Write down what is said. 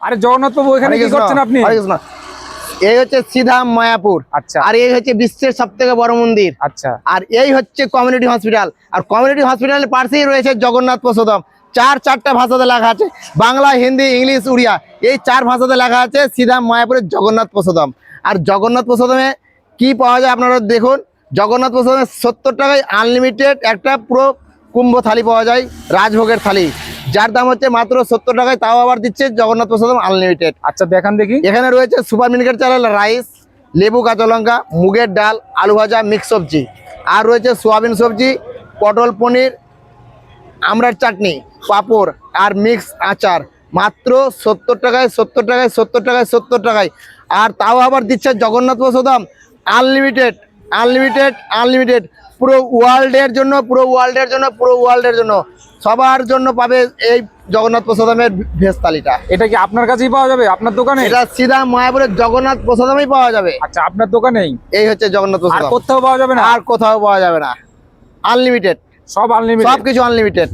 আরে জগন্নাথ বাবু এখানে কি করছেন আপনি? এই হচ্ছে সিধাম মায়াপুর। আচ্ছা। আর এই হচ্ছে বিশ্বের সব থেকে বড় মন্দির। আচ্ছা। আর এই হচ্ছে কমিউনিটি হসপিটাল আর কমিউনিটি হসপিটালের পাশেই রয়েছে জগন্নাথ প্রসোদম। চার চারটা ভাষাতে লেখা আছে বাংলা হিন্দি ইংলিশ উড়িয়া। এই চার ভাষাতে লেখা আছে সিধাম মায়াপুরের জগন্নাথ প্রসোদম। আর জগন্নাথ প্রসোদমে কি পাওয়া যায় আপনারা দেখুন। জগন্নাথ প্রসোদমে সত্তর টাকায় আনলিমিটেড একটা পুরো কুম্ভ থালি পাওয়া যায় রাজভোগের থালি। যার দাম হচ্ছে মাত্র সত্তর টাকায় তাও আবার দিচ্ছে জগন্নাথ প্রসাদম আনলিমিটেড আচ্ছা দেখান দেখি। এখানে রয়েছে সুপার মিনিকেট চালের রাইস লেবু কাঁচা লঙ্কা মুগের ডাল আলু ভাজা মিক্স সবজি। আর রয়েছে সোয়াবিন সবজি পটল পনির আমড়ার চাটনি পাঁপড় আর মিক্স আচার। মাত্র সত্তর টাকায় সত্তর টাকায় সত্তর টাকায় সত্তর টাকায়। আর তাও আবার দিচ্ছে Jagannath prasadam unlimited unlimited unlimited পুরো ওয়ার্ল্ডের জন্য পুরো ওয়ার্ল্ডের জন্য পুরো ওয়ার্ল্ডের জন্য। সবার জন্য পাবে এই জগন্নাথ প্রসাদমের ভেজ থালিটা। এটা কি আপনার কাছেই পাওয়া যাবে? আপনার দোকানে? এটা সিধা মায়াপুরের জগন্নাথ প্রসাদমই পাওয়া যাবে। আচ্ছা আপনার দোকানেই? এই হচ্ছে জগন্নাথ প্রসাদ কোথাও পাওয়া যাবে না? আর কোথাও পাওয়া যাবে না। আনলিমিটেড সব আনলিমিটেড সবকিছু আনলিমিটেড